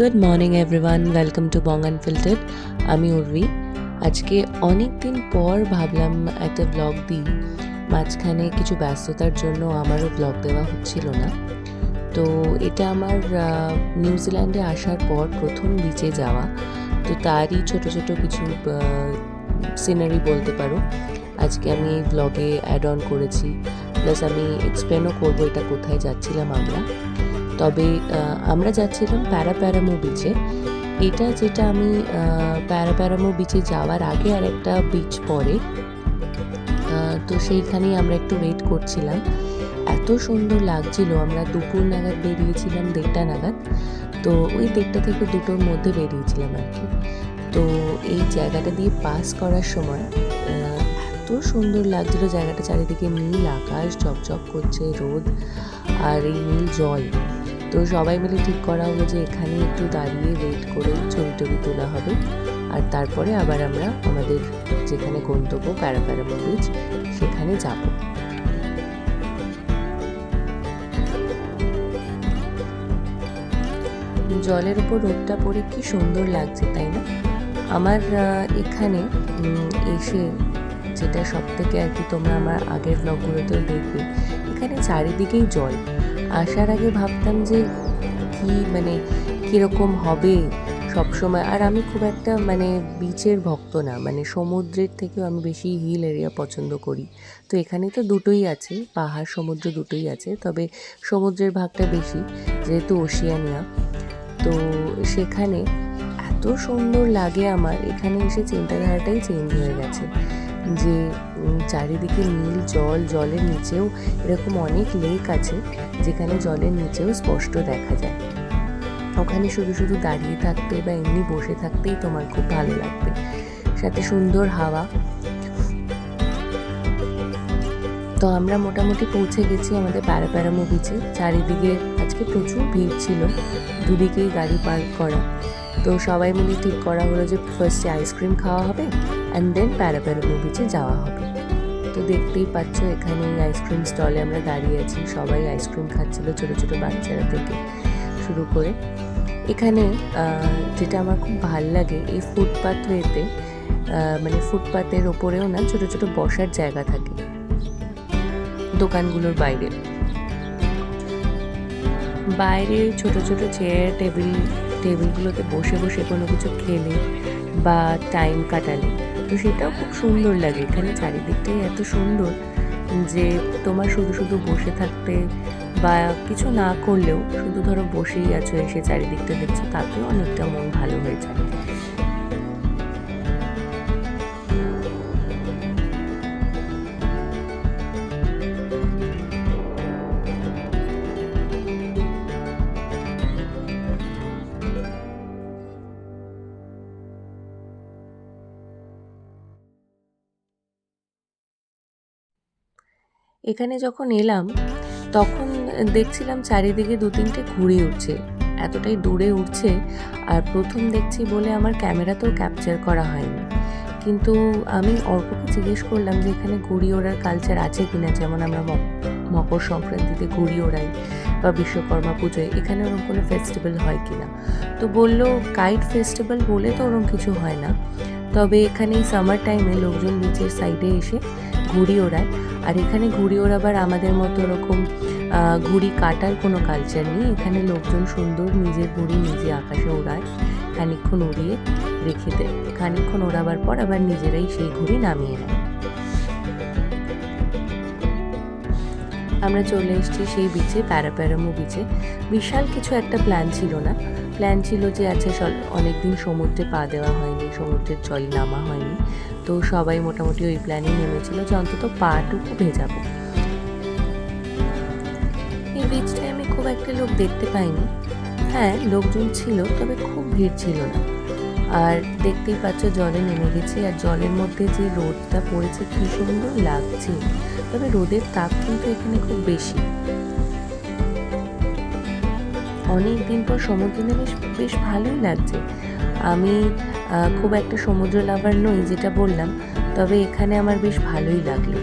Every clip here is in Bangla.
Good morning everyone welcome to Bong unfiltered আমি উর্বি আজকে অনেক দিন পর ভাবলাম একটা ব্লগ দিই। মাঝখানে কিছু ব্যস্ততার জন্য আমারও ব্লগ দেওয়া হচ্ছিল না। তো এটা আমার নিউজিল্যান্ডে আসার পর প্রথম বিচে যাওয়া। তো তারই ছোট ছোট কিছু সিনারি বলতে পারো। আজকে আমি এই ব্লগে অ্যাড অন করেছি। প্লাস আমি এক্সপ্লেনও করব এটা কোথায় যাচ্ছিলাম আমরা। তবে আমরা যাচ্ছিলাম প্যারা প্যারামো বিচে এটা যেটা আমি প্যারা প্যারামো বিচে যাওয়ার আগে আর একটা বিচ পরে তো সেইখানেই আমরা একটু ওয়েট করছিলাম। এত সুন্দর লাগছিল, আমরা দুপুর নাগাদ বেরিয়েছিলাম দেড়টা নাগাদ। তো ওই দেড়টা থেকে দুটোর মধ্যে বেরিয়েছিলাম আর কি। তো এই জায়গাটা দিয়ে পাস করার সময় এত সুন্দর লাগছিল জায়গাটা চারিদিকে নীল আকাশ, ঝকঝক করছে রোদ আর এই নীল জল। তো সবাই মিলে ঠিক করা হলো যে এখানে একটু দাঁড়িয়ে ওয়েট করে ছবি টবি তোলা হবে। আর তারপরে আবার আমরা আমাদের যেখানে গন্তব্য প্যারাপ্যারামো বিচ সেখানে যাব। জলের উপর রোদটা পড়ে কি সুন্দর লাগছে, তাই না? আমার এখানে এসে যেটা সব থেকে আর কি তোমরা আমার আগের ব্লগগুলোতেও দেখবে, এখানে চারিদিকেই জল। আসার আগে ভাবতাম যে কি মানে কীরকম হবে সব সময় আর আমি খুব একটা মানে বিচের ভক্ত না মানে সমুদ্রের থেকেও আমি বেশি হিল এরিয়া পছন্দ করি। তো এখানে তো দুটোই আছে, পাহাড়, সমুদ্র দুটোই আছে, তবে সমুদ্রের ভাগটা বেশি, যেহেতু ওশিয়ানিয়া তো সেখানে এত সুন্দর লাগে আমার, এখানে এসে চিন্তাধারাটাই চেঞ্জ হয়ে গেছে। যে চারিদিকে নীল জল, জলের নিচেও এরকম অনেক লেক আছে, যেখানে জলের নিচেও স্পষ্ট দেখা যায়। ওখানে শুধু শুধু দাঁড়িয়ে থাকতে বা এমনি বসে থাকতেই তোমার খুব ভালো লাগবে। সাথে সুন্দর হাওয়া। তো আমরা মোটামুটি পৌঁছে গেছি আমাদের প্যারাপ্যারামো বিচে চারিদিকে আজকে প্রচুর ভিড় ছিল। দুদিকেই গাড়ি পার্ক করা। তো সবাই মিলে ঠিক করা হলো যে ফার্স্টে আইসক্রিম খাওয়া হবে অ্যান্ড দেন প্যারাপ্যারামো বিচে যাওয়া হবে। তো দেখতেই পাচ্ছ এখানে এই আইসক্রিম স্টলে আমরা দাঁড়িয়ে আছি। সবাই আইসক্রিম খাচ্ছিল ছোটো ছোটো বাচ্চারা থেকে শুরু করে। এখানে যেটা আমার খুব ভালো লাগে, এই ফুটপাথ ওয়েতে মানে ফুটপাথের ওপরেও না ছোট ছোট বসার জায়গা থাকে। দোকানগুলোর বাইরে। বাইরে ছোট ছোট চেয়ার টেবিল টেবিলগুলোতে বসে বসে কোনো কিছু খেলে বা টাইম কাটালে। তো সেটাও খুব সুন্দর লাগে। এখানে চারিদিকটাই এত সুন্দর যে তোমার শুধু শুধু বসে থাকতে বা কিছু না করলেও শুধু ধরো বসেই আছো, এসে চারিদিকটা দেখছ, তাতেও অনেকটা মন ভালো হয়ে যায়। এখানে যখন এলাম, তখন দেখছিলাম চারিদিকে দু তিনটে ঘুড়ি উঠছে এতটাই দূরে উঠছে আর প্রথম দেখছি বলে আমার ক্যামেরা তো ক্যাপচার করা হয়নি। কিন্তু আমি অর্ককে জিজ্ঞেস করলাম যে এখানে ঘুড়ি ওড়ার কালচার আছে কিনা? যেমন আমরা মকর সংক্রান্তিতে ঘুড়ি ওড়াই বা বিশ্বকর্মা পুজোয়। এখানে ওরকম কোনো ফেস্টিভ্যাল হয় কিনা? তো বলল কাইট ফেস্টিভ্যাল বলে তো ওরকম কিছু হয় না। তবে এখানে সামার টাইমে লোকজন বিচের সাইডে এসে ঘুড়ি ওড়ায়। আর এখানে ঘুড়ি ওড়াবার আমাদের মতো ওরকম ঘুড়ি কাটার কোনো কালচার নেই। এখানে লোকজন সুন্দর নিজের ঘুড়ি নিজে আকাশে ওড়ায়, খানিকক্ষণ উড়িয়ে রেখে দেয়। খানিকক্ষণ ওড়াবার পর আবার নিজেরাই সেই ঘুড়ি নামিয়ে নেয়। আমরা চলে এসেছি সেই বিচে প্যারাপ্যারামো বিচে বিশাল কিছু একটা প্ল্যান ছিল না। প্ল্যান ছিল যে আচ্ছা অনেকদিন সমুদ্রে পা দেওয়া হয়নি। সমুদ্রের জল নামা হয়নি। তো সবাই মোটামুটি ওই প্ল্যানিং নেমেছিল যে অন্তত পাটুকু ভেজাবো। এই বিচটায় আমি খুব একটা লোক দেখতে পাইনি। হ্যাঁ লোকজন ছিল, তবে খুব ভিড় ছিল না। আর দেখতেই পাচ্ছ জলে নেমে গেছি, আর জলের মধ্যে যে রোদটা পড়েছে কি সুন্দর লাগছে। তবে রোদের তাপ কিন্তু এখানে খুব বেশি। অনেক দিন পর সমুদ্রে বেশ বেশ ভালোই লাগছে। আমি খুব একটা সমুদ্র লাভার নই যেটা বললাম, তবে এখানে আমার বেশ ভালোই লাগল।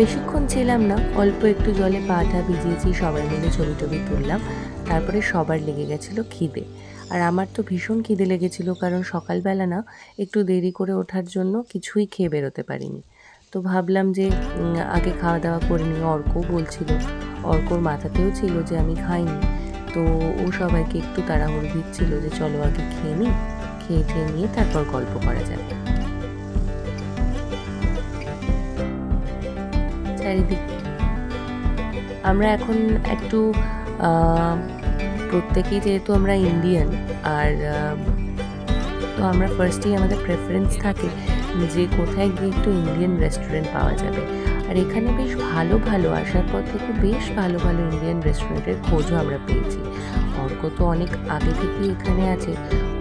বেশিক্ষণ ছিলাম না, অল্প একটু জলে পাটা ভিজিয়েছি, সবাই মিলে ছবি টবি তুললাম, তারপরে সবার লেগে গেছিল খিদে। আর আমার তো ভীষণ খিদে লেগেছিল, কারণ সকালবেলা না একটু দেরি করে ওঠার জন্য কিছুই খেয়ে বেরোতে পারিনি। তো ভাবলাম যে আগে খাওয়া দাওয়া করে নিই। অর্ক বলছিল, অর্কর মাথাতেও ছিল যে আমি খাইনি। তো ও সবাইকে একটু তাড়াহুড়ো দিচ্ছিল যে চলো আগে খেয়ে নিই। খেয়ে খেয়ে নিয়ে তারপর গল্প করা যাবে। চারিদিক। আমরা এখন একটু প্রত্যেকেই যেহেতু আমরা ইন্ডিয়ান আর তো আমরা ফার্স্টেই আমাদের প্রেফারেন্স থাকে যে কোথায় গিয়ে একটু ইন্ডিয়ান রেস্টুরেন্ট পাওয়া যাবে। আর এখানে বেশ ভালো ভালো আসার পর থেকে বেশ ভালো ভালো ইন্ডিয়ান রেস্টুরেন্টের খোঁজও আমরা পেয়েছি। অর্ক তো অনেক আগে থেকেই এখানে আছে।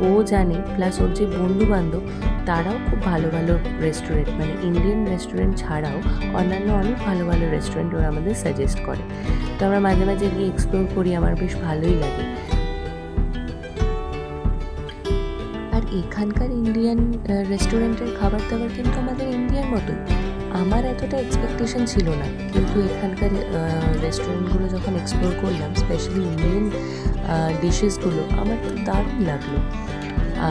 ও জানে প্লাস ওর যে বন্ধু বান্ধব তারাও খুব ভালো ভালো রেস্টুরেন্ট মানে ইন্ডিয়ান রেস্টুরেন্ট ছাড়াও অন্যান্য অনেক ভালো ভালো রেস্টুরেন্ট ওরা আমাদের সাজেস্ট করে। তো আমরা মাঝে মাঝে গিয়ে এক্সপ্লোর করি, আমার বেশ ভালোই লাগে। আর এখানকার ইন্ডিয়ান রেস্টুরেন্টের খাবার দাবার কিন্তু আমাদের ইন্ডিয়ার মতোই। আমার এতটা এক্সপেকটেশন ছিল না। কিন্তু এখানকার রেস্টুরেন্টগুলো যখন এক্সপ্লোর করলাম স্পেশালি ইন্ডিয়ান ডিশেসগুলো আমার তো দারুণ লাগল।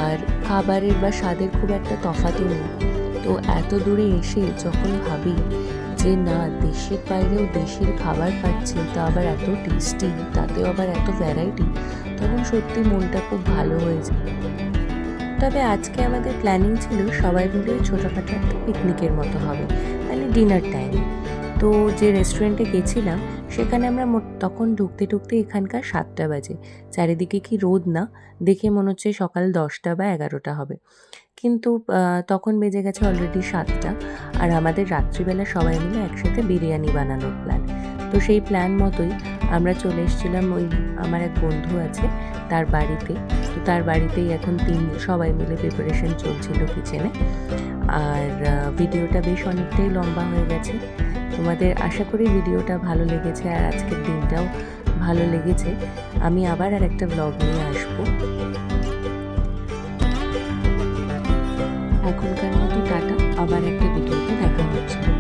আর খাবারের বা স্বাদের খুব একটা তফাতও নেই। তো এত দূরে এসে যখন ভাবি যে, না, দেশের বাইরেও দেশের খাবার পাচ্ছি, তা আবার এত টেস্টি তাতেও আবার এত ভ্যারাইটি তখন সত্যি মনটা খুব ভালো হয়ে যায়। তবে আজকে আমাদের প্ল্যানিং ছিল সবাই মিলে ছোটোখাটো একটা পিকনিকের মতো হবে মানে ডিনার টাইম তো যে রেস্টুরেন্টে গেছিলাম, সেখানে আমরা তখন ঢুকতে ঢুকতে এখানকার সাতটা বাজে। চারিদিকে কি রোদ না? দেখে মনে হচ্ছে সকাল দশটা বা এগারোটা হবে। কিন্তু তখন বেজে গেছে অলরেডি সাতটা, আর আমাদের রাত্রিবেলা সবাই মিলে একসাথে বিরিয়ানি বানানোর প্ল্যান তো সেই প্ল্যান মতোই আমরা চলে এসেছিলাম ওই আমার এক বন্ধু আছে, তার বাড়িতে। তো তার বাড়িতেই এখন তিন, সবাই মিলে প্রিপারেশন চলছিল কিচেনে আর ভিডিওটা বেশ অনেকটাই লম্বা হয়ে গেছে। তোমাদের আশা করি ভিডিওটা ভালো লেগেছে আর আজকের দিনটাও ভালো লেগেছে। আমি আবার আর একটা ব্লগ নিয়ে আসব। এখনকার মতো টাটা, আবার একটা ভিডিওতে দেখা হচ্ছে।